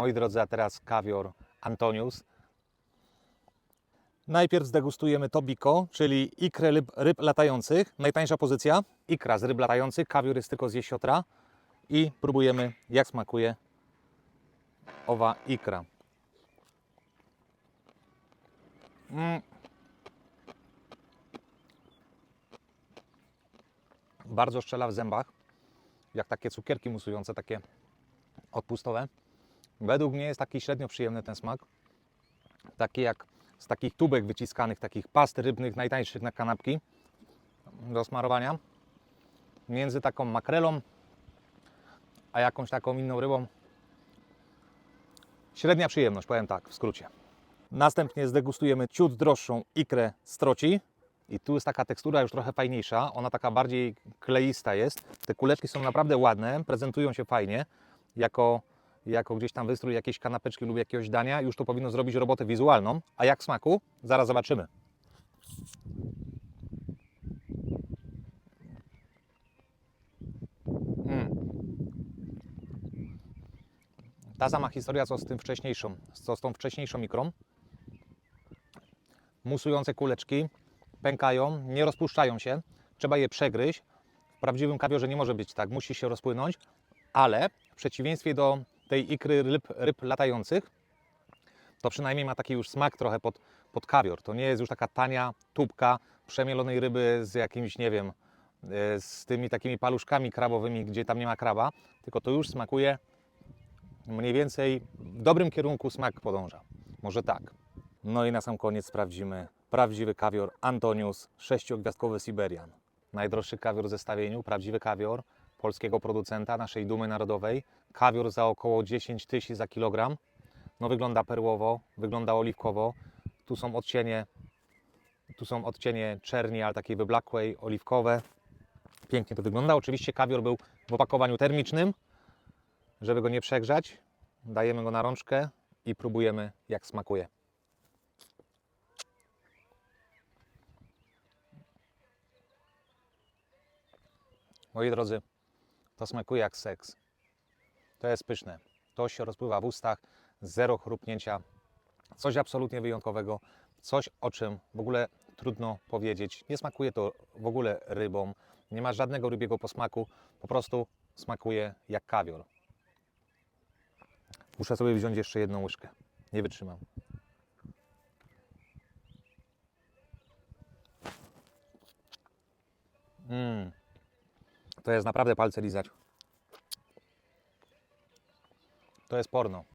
Moi drodzy, a teraz kawior Antonius. Najpierw zdegustujemy tobiko, czyli ikrę ryb, ryb latających. Najtańsza pozycja. Ikra z ryb latających, kawior jest tylko z jesiotra. I próbujemy, jak smakuje owa ikra. Mm. Bardzo szczela w zębach, jak takie cukierki musujące, takie odpustowe. Według mnie jest taki średnio przyjemny ten smak. Taki jak z takich tubek wyciskanych, takich past rybnych, najtańszych na kanapki do smarowania. Między taką makrelą a jakąś taką inną rybą. Średnia przyjemność, powiem tak, w skrócie. Następnie zdegustujemy ciut droższą ikrę stroci. I tu jest taka tekstura już trochę fajniejsza, ona taka bardziej kleista jest. Te kuleczki są naprawdę ładne, prezentują się fajnie, jako, jako gdzieś tam wystrój jakiejś kanapeczki lub jakiegoś dania. Już to powinno zrobić robotę wizualną. A jak smaku? Zaraz zobaczymy. Mm. Ta sama historia co z tym wcześniejszą, co z tą wcześniejszą mikrą. Musujące kuleczki pękają, nie rozpuszczają się, trzeba je przegryźć. W prawdziwym kawiorze nie może być tak, musi się rozpłynąć, ale w przeciwieństwie do tej ikry ryb, ryb latających, to przynajmniej ma taki już smak trochę pod, pod kawior. To nie jest już taka tania tubka przemielonej ryby z jakimś, nie wiem, e, z tymi takimi paluszkami krabowymi, gdzie tam nie ma kraba, tylko to już smakuje mniej więcej w dobrym kierunku smak podąża. Może tak. No i na sam koniec sprawdzimy prawdziwy kawior Antonius, sześciogwiazdkowy Siberian. Najdroższy kawior w zestawieniu, prawdziwy kawior polskiego producenta, naszej dumy narodowej. Kawior za około 10 tysięcy za kilogram. No wygląda perłowo, wygląda oliwkowo. Tu są odcienie, tu są odcienie czerni, ale takiej wyblakłej, oliwkowe. Pięknie to wygląda. Oczywiście kawior był w opakowaniu termicznym, żeby go nie przegrzać. Dajemy go na rączkę i próbujemy jak smakuje. Moi drodzy, to smakuje jak seks. To jest pyszne. To się rozpływa w ustach, zero chrupnięcia. Coś absolutnie wyjątkowego, coś o czym w ogóle trudno powiedzieć. Nie smakuje to w ogóle rybą, nie ma żadnego rybiego posmaku, po prostu smakuje jak kawior. Muszę sobie wziąć jeszcze jedną łyżkę. Nie wytrzymam. Mm. To jest naprawdę palce lizać. To jest porno.